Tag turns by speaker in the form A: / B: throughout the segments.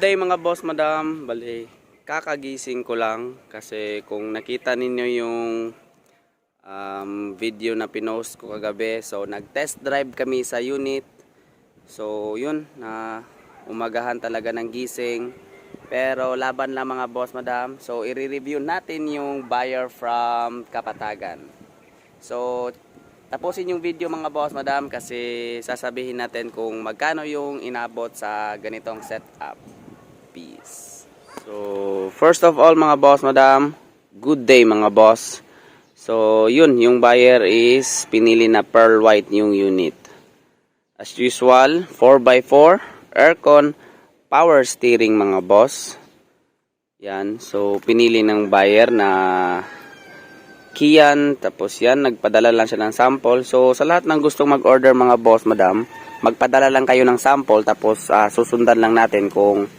A: day mga boss, madam. Bali, kakagising ko lang kasi kung nakita ninyo yung um, video na pinost ko kagabi, so nag-test drive kami sa unit. So yun, na umagahan talaga ng gising. Pero laban lang mga boss, madam. So i-review natin yung buyer from Kapatagan. So tapusin yung video mga boss, madam kasi sasabihin natin kung magkano yung inabot sa ganitong setup. So first of all mga boss, madam, good day mga boss. So yun, yung buyer is pinili na pearl white yung unit. As usual, 4x4, aircon, power steering mga boss. Yan, so pinili ng buyer na Kian, tapos yan, nagpadala lang siya ng sample. So, sa lahat ng gustong mag-order mga boss, madam, magpadala lang kayo ng sample, tapos ah, susundan lang natin kung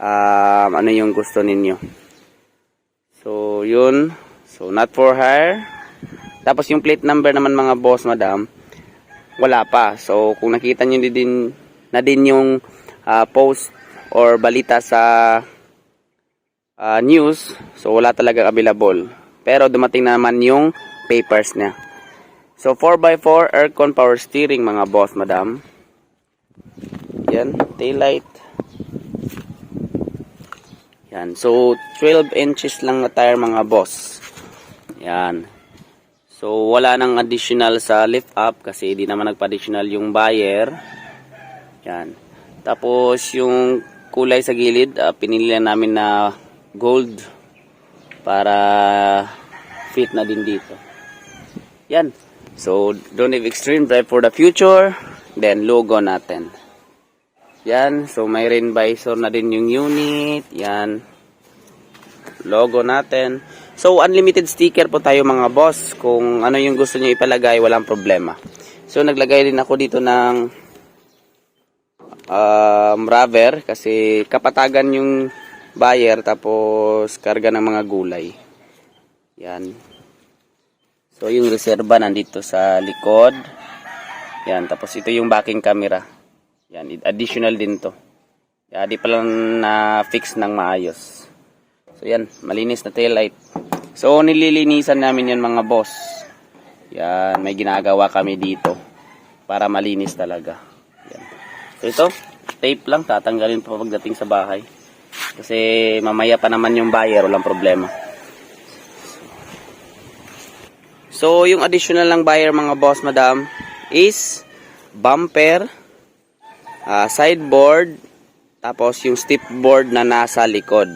A: ah, ano yung gusto ninyo. So, yun. So, not for hire. Tapos yung plate number naman mga boss, madam, wala pa. So, kung nakita nyo din, na din yung ah, post or balita sa ah, news, so wala talaga available. Pero dumating na naman yung papers niya. So 4x4 aircon power steering mga boss, madam. Yan, taillight. Yan, so 12 inches lang na tire mga boss. Yan. So wala nang additional sa lift up kasi di naman nagpa-additional yung buyer. Yan. Tapos yung kulay sa gilid, ah, pinili namin na gold para fit na din dito. Yan. So, don't have extreme drive for the future. Then, logo natin. Yan. So, may rain visor na din yung unit. Yan. Logo natin. So, unlimited sticker po tayo mga boss. Kung ano yung gusto nyo ipalagay, walang problema. So, naglagay din ako dito ng um, rubber kasi kapatagan yung buyer tapos karga ng mga gulay. Yan. So yung reserva nandito sa likod. Yan, tapos ito yung backing camera. Yan, additional din to. Yan, di pa lang na fix ng maayos. So yan, malinis na taillight. So nililinisan namin yan mga boss. Yan, may ginagawa kami dito para malinis talaga. Yan. So ito, tape lang, tatanggalin pa pagdating sa bahay. Kasi mamaya pa naman yung buyer, walang problema. So, yung additional lang buyer mga boss, madam, is bumper, ah, sideboard, tapos yung step board na nasa likod.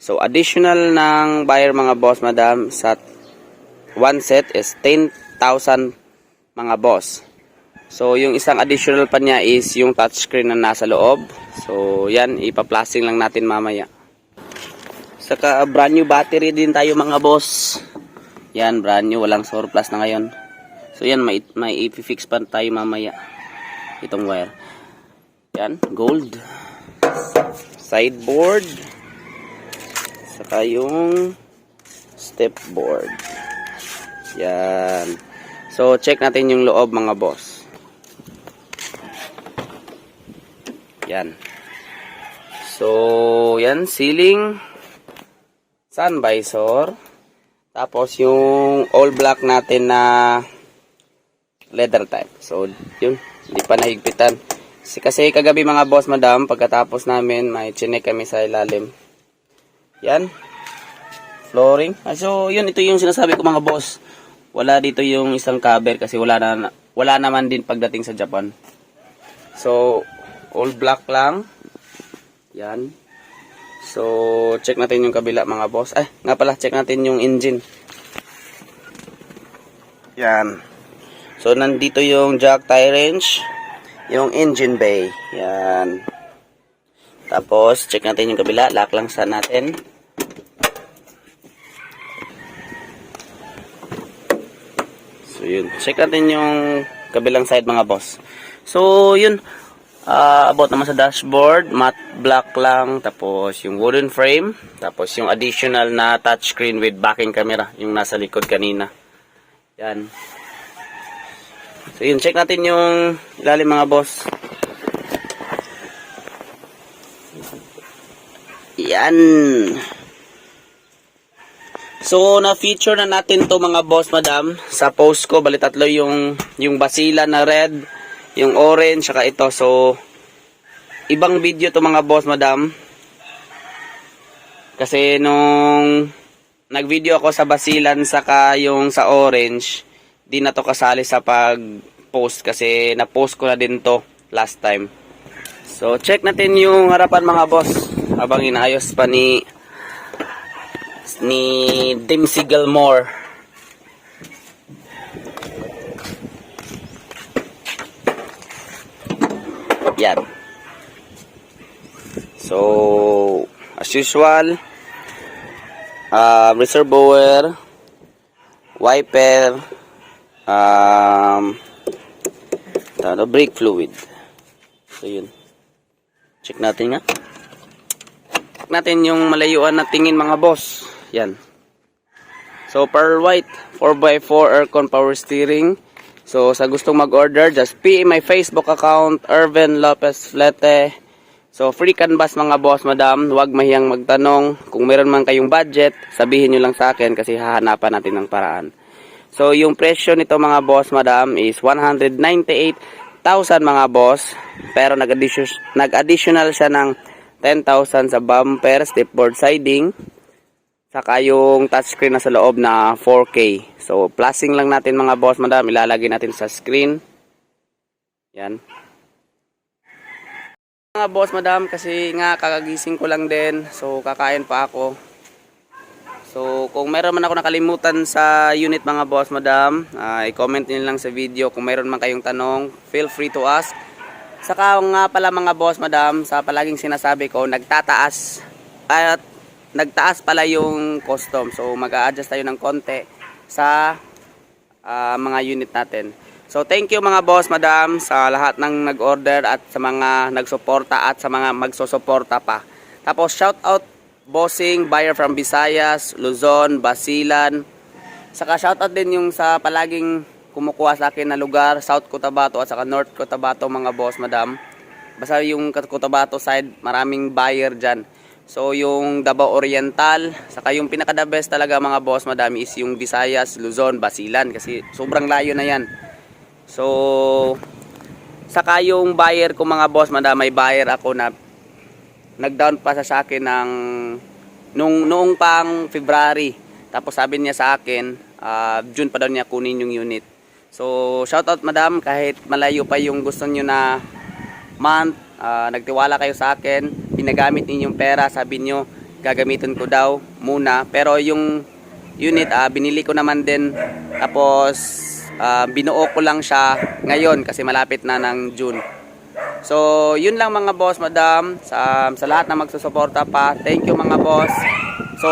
A: So, additional ng buyer mga boss, madam, sa one set is 10,000 mga boss. So, yung isang additional pa niya is yung touchscreen na nasa loob. So, yan, ipa-plasting lang natin mamaya. Saka, brand new battery din tayo mga boss. Yan, brand new, walang surplus na ngayon. So, yan, may, may ipifix pa tayo mamaya. Itong wire. Yan, gold. Sideboard. Saka yung step board. Yan. So, check natin yung loob mga boss. Yan. So, yan, ceiling, sun visor, tapos yung all black natin na leather type. So, yun, hindi pa nahigpitan. Kasi, kagabi mga boss, madam, pagkatapos namin, may chinek kami sa ilalim. Yan. Flooring. Ah, so, yun, ito yung sinasabi ko mga boss. Wala dito yung isang cover kasi wala na wala naman din pagdating sa Japan. So, all black lang. Yan. So, check natin yung kabila mga boss. Ay, nga pala, check natin yung engine. Yan. So, nandito yung jack tire wrench, yung engine bay. Yan. Tapos, check natin yung kabila. Lock lang sa natin. So, yun. Check natin yung kabilang side mga boss. So, yun. Ah, about naman sa dashboard, matte black lang, tapos yung wooden frame, tapos yung additional na touchscreen with backing camera, yung nasa likod kanina. Yan. So yun, check natin yung ilalim mga boss. Yan. So, na-feature na natin to mga boss, madam. Sa post ko, bali tatlo yung, yung basila na red, yung orange, saka ito. So, ibang video to mga boss, madam. Kasi nung nag-video ako sa basilan saka yung sa orange, di na to kasali sa pag-post kasi na-post ko na din to last time. So, check natin yung harapan mga boss habang inaayos pa ni ni Dempsey Gilmore. Yan. So, as usual, uh, reservoir, wiper, um, ano, brake fluid. So, yun. Check natin nga. Check natin yung malayuan na tingin mga boss. Yan. So, Pearl White, 4x4 aircon power steering. So, sa gustong mag-order, just PM my Facebook account, Irvin Lopez Flete. So, free canvas mga boss, madam. Huwag mahiyang magtanong. Kung meron man kayong budget, sabihin nyo lang sa akin kasi hahanapan natin ng paraan. So, yung presyo nito mga boss, madam, is 198,000 mga boss. Pero nag-addition- nag-additional siya ng 10,000 sa bumper, stepboard siding. Saka yung touchscreen na sa loob na 4K. So, plusing lang natin mga boss, madam. Ilalagay natin sa screen. Yan. Mga boss, madam, kasi nga kakagising ko lang din. So, kakain pa ako. So, kung meron man ako nakalimutan sa unit mga boss, madam, ah, i-comment niyo lang sa video. Kung meron man kayong tanong, feel free to ask. Saka nga pala mga boss, madam, sa palaging sinasabi ko, nagtataas at nagtaas pala yung custom. So, mag-a-adjust tayo ng konti sa ah, mga unit natin. So, thank you mga boss, madam, sa lahat ng nag-order at sa mga nagsuporta at sa mga magsusuporta pa. Tapos, shout out bossing, buyer from Visayas, Luzon, Basilan. Saka shout out din yung sa palaging kumukuha sa akin na lugar, South Cotabato at saka North Cotabato mga boss, madam. Basta yung Cotabato side, maraming buyer dyan. So yung Davao Oriental, saka yung pinaka the best talaga mga boss, madami is yung Visayas, Luzon, Basilan kasi sobrang layo na yan. So saka yung buyer ko mga boss, madam, may buyer ako na nag-down pa sa akin ng nung noong pang February. Tapos sabi niya sa akin, ah, June pa daw niya kunin yung unit. So, shout out madam, kahit malayo pa yung gusto niyo na month, ah, nagtiwala kayo sa akin, pinagamit ninyong pera, sabi niyo gagamitin ko daw muna. Pero yung unit, ah, binili ko naman din. Tapos, ah, binuo ko lang siya ngayon kasi malapit na ng June. So, yun lang mga boss, madam. Sa, sa lahat na magsusuporta pa. Thank you mga boss. So,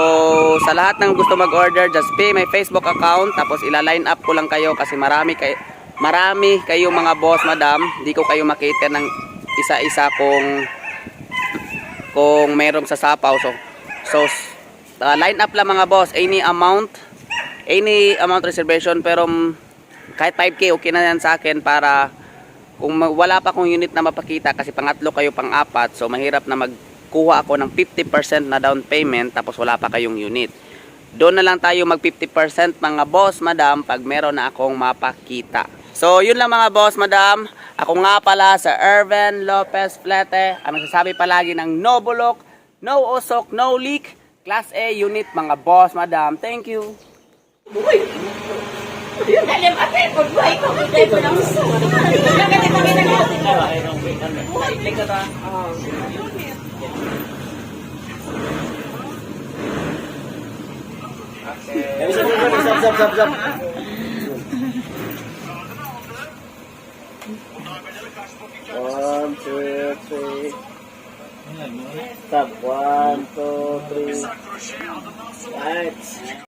A: sa lahat ng gusto mag-order, just pay my Facebook account. Tapos, ila-line up ko lang kayo kasi marami, kay, marami kayo mga boss, madam. Di ko kayo makita ng isa-isa kung kung merong sasapaw. So, so uh, line up lang mga boss. Any amount, any amount reservation. Pero mm, kahit 5K, okay na yan sa akin para kung wala pa akong unit na mapakita kasi pangatlo kayo pang apat so mahirap na magkuha ako ng 50% na down payment tapos wala pa kayong unit. Doon na lang tayo mag 50% mga boss madam pag meron na akong mapakita. So yun lang mga boss madam. Ako nga pala sa Irvin Lopez Flete. Ang nagsasabi palagi ng no bulok no usok no leak. Class A unit mga boss madam. Thank you
B: Dalim ate, kung buhay ko, kung buhay ko ng gusto. Nagkati kami na natin.
C: Zap, zap, zap, zap. One, two. Stop. One, two, three. Right.